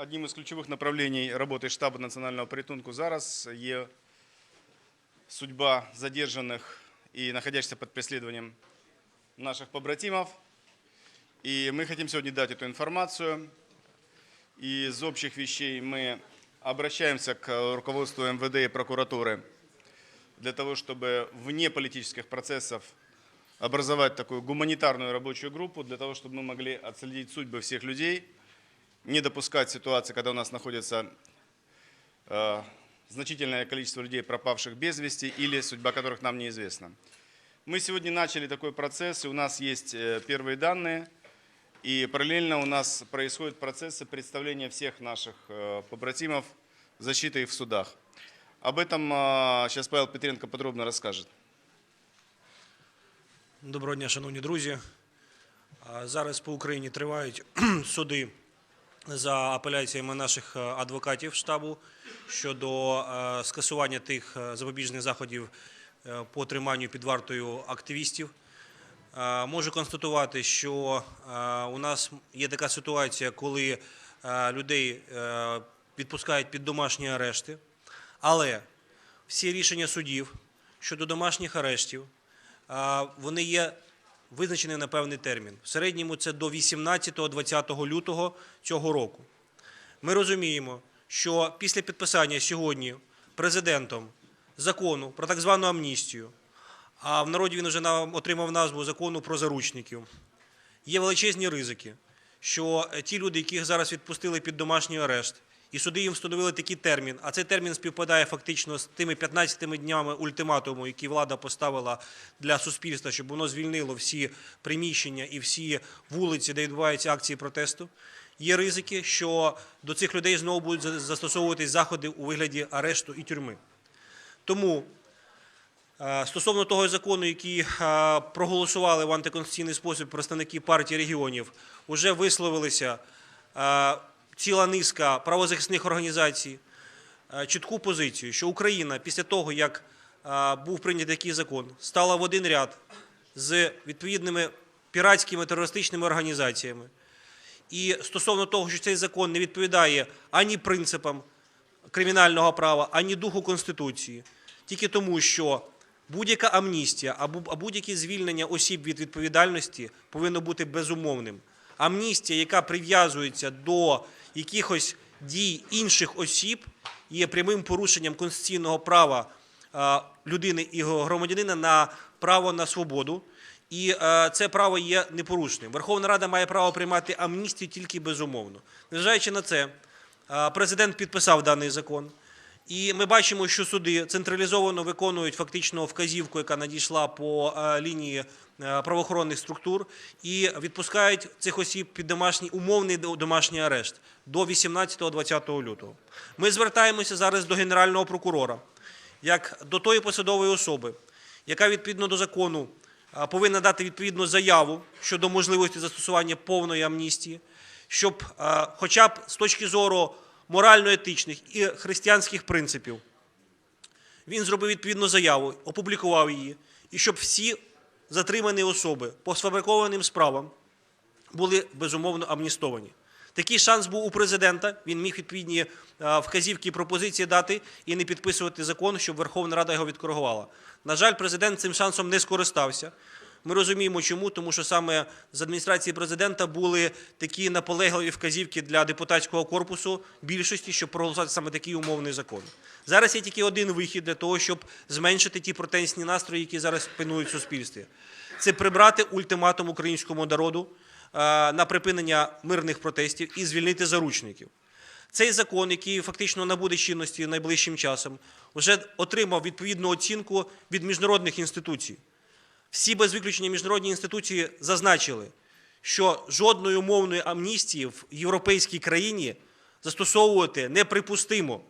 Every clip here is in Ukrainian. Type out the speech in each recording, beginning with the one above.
одним із ключових направлений роботи штабу національного порятунку зараз є судьба задержаних і знаходящихся під переслідуванням наших побратимів. И мы хотим сегодня дать эту информацию. И из общих вещей мы обращаемся к руководству МВД и прокуратуры для того, чтобы вне политических процессов образовать такую гуманитарную рабочую группу, для того, чтобы мы могли отследить судьбы всех людей, не допускать ситуации, когда у нас находится э, значительное количество людей, пропавших без вести, или судьба которых нам неизвестна. Мы сегодня начали такой процесс, и у нас есть э, первые данные, и параллельно у нас происходят процессы представления всех наших э, побратимов, защиты их в судах. Об этом э, сейчас Павел Петренко подробно расскажет. Доброго дня, шановні друзі. А, Зараз по Україні тривають суди за апеляціями наших е, адвокатів штабу щодо е, скасування тих е, запобіжних заходів по триманню під вартою активістів. Можу констатувати, що у нас є така ситуація, коли людей відпускають під домашні арешти, але всі рішення судів щодо домашніх арештів вони є визначені на певний термін. В середньому це до 18-20 лютого цього року. Ми розуміємо, що після підписання сьогодні президентом закону про так звану амністію, а в народі він вже отримав назву закону про заручників, є величезні ризики, що ті люди, яких зараз відпустили під домашній арешт, і суди їм встановили такий термін, а цей термін співпадає фактично з тими 15 днями ультиматуму, які влада поставила для суспільства, щоб воно звільнило всі приміщення і всі вулиці, де відбуваються акції протесту. Є ризики, що до цих людей знову будуть за- застосовуватись заходи у вигляді арешту і тюрми. Тому Е, Стосовно того закону, який е, проголосували в антиконституційний спосіб представники партії регіонів, вже висловилися е, ціла низка правозахисних організацій е, чітку позицію, що Україна після того, як е, був прийнятий такий закон, стала в один ряд з відповідними піратськими терористичними організаціями. І стосовно того, що цей закон не відповідає ані принципам кримінального права, ані духу Конституції, тільки тому, що будь-яка амністія або будь-яке звільнення осіб від відповідальності повинно бути безумовним. Амністія, яка прив'язується до якихось дій інших осіб, є прямим порушенням конституційного права людини і громадянина на право на свободу. І е, це право є непорушним. Верховна Рада має право приймати амністію тільки безумовно. Незважаючи на це, е, президент підписав даний закон. І ми бачимо, що суди централізовано виконують фактично вказівку, яка надійшла по е, лінії е, правоохоронних структур, і відпускають цих осіб під домашній умовний домашній арешт до 18-20 лютого. Ми звертаємося зараз до генерального прокурора як до тої посадової особи, яка відповідно до закону повинна дати відповідну заяву щодо можливості застосування повної амністії, щоб хоча б з точки зору морально-етичних і християнських принципів він зробив відповідну заяву, опублікував її, і щоб всі затримані особи по сфабрикованим справам були безумовно амністовані. Такий шанс був у президента. Він міг відповідні е, вказівки і пропозиції дати і не підписувати закон, щоб Верховна Рада його відкоригувала. На жаль, президент цим шансом не скористався. Ми розуміємо, чому, тому що саме з адміністрації президента були такі наполегливі вказівки для депутатського корпусу більшості, щоб проголосувати саме такий умовний закон. Зараз є тільки один вихід для того, щоб зменшити ті протестні настрої, які зараз панують в суспільстві. Це прибрати ультиматум українському народу е, на припинення мирних протестів і звільнити заручників. Цей закон, який фактично набуде чинності найближчим часом, вже отримав відповідну оцінку від міжнародних інституцій. Всі без виключення міжнародні інституції зазначили, що жодної умовної амністії в європейській країні застосовувати неприпустимо.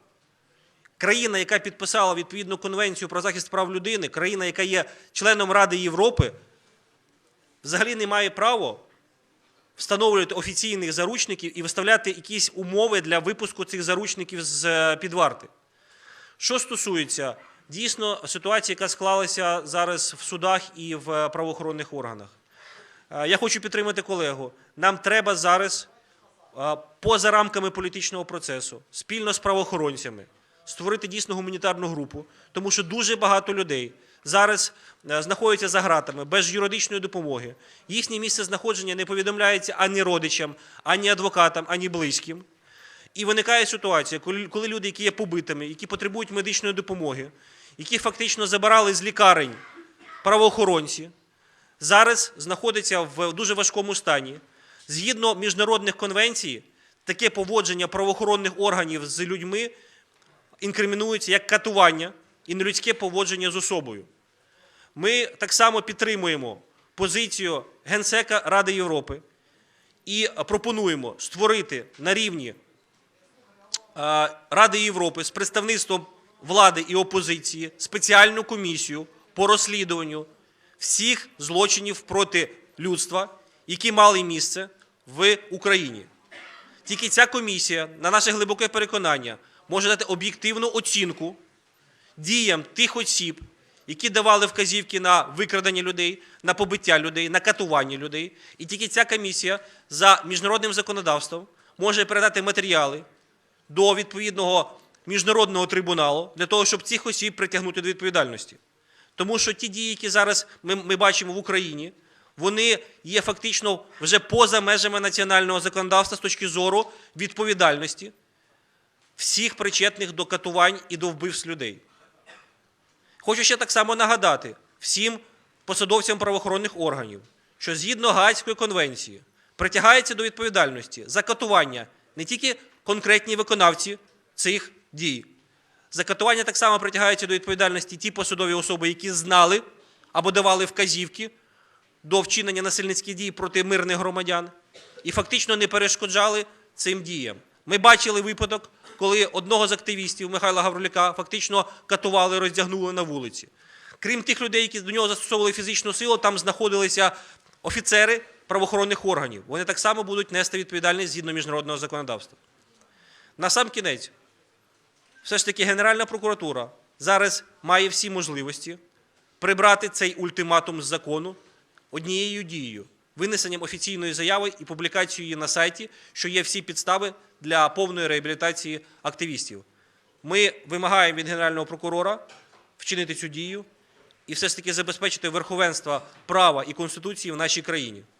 Країна, яка підписала відповідну конвенцію про захист прав людини, країна, яка є членом Ради Європи, взагалі не має права встановлювати офіційних заручників і виставляти якісь умови для випуску цих заручників з е, під варти. Що стосується дійсно ситуації, яка склалася зараз в судах і в е, правоохоронних органах, Е, я хочу підтримати колегу. Нам треба зараз поза рамками політичного процесу, спільно з правоохоронцями, створити дійсно гуманітарну групу, тому що дуже багато людей зараз е, знаходяться за ґратами без юридичної допомоги. Їхнє місце знаходження не повідомляється ані родичам, ані адвокатам, ані близьким. І виникає ситуація, коли люди, які є побитими, які потребують медичної допомоги, які фактично забирали з лікарень правоохоронці, зараз знаходяться в дуже важкому стані. Згідно міжнародних конвенцій, таке поводження правоохоронних органів з людьми інкримінується як катування і нелюдське поводження з особою. Ми так само підтримуємо позицію Генсека Ради Європи і пропонуємо створити на рівні е, Ради Європи з представництвом влади і опозиції спеціальну комісію по розслідуванню всіх злочинів проти людства, які мали місце в Україні. Тільки ця комісія, на наше глибоке переконання, може дати об'єктивну оцінку діям тих осіб, які давали вказівки на викрадення людей, на побиття людей, на катування людей. І тільки ця комісія за міжнародним законодавством може передати матеріали до відповідного міжнародного трибуналу для того, щоб цих осіб притягнути до відповідальності. Тому що ті дії, які зараз ми, ми бачимо в Україні, вони є фактично вже поза межами національного законодавства з точки зору відповідальності всіх причетних до катувань і до вбивств людей. Хочу ще так само нагадати всім посадовцям правоохоронних органів, що згідно Гаазької конвенції притягається до відповідальності за катування не тільки конкретні виконавці цих дій. За катування так само притягаються до відповідальності ті посадові особи, які знали або давали вказівки до вчинення насильницьких дій проти мирних громадян і фактично не перешкоджали цим діям. Ми бачили випадок, коли одного з активістів Михайла Гаврилюка фактично катували, роздягнули на вулиці. Крім тих людей, які до нього застосовували фізичну силу, там знаходилися офіцери правоохоронних органів. Вони так само будуть нести відповідальність згідно міжнародного законодавства. На сам кінець, все ж таки Генеральна прокуратура зараз має всі можливості прибрати цей ультиматум з закону однією дією винесенням офіційної заяви і публікацією її на сайті, що є всі підстави для повної реабілітації активістів. Ми вимагаємо від Генерального прокурора вчинити цю дію і все ж таки забезпечити верховенство права і конституції в нашій країні.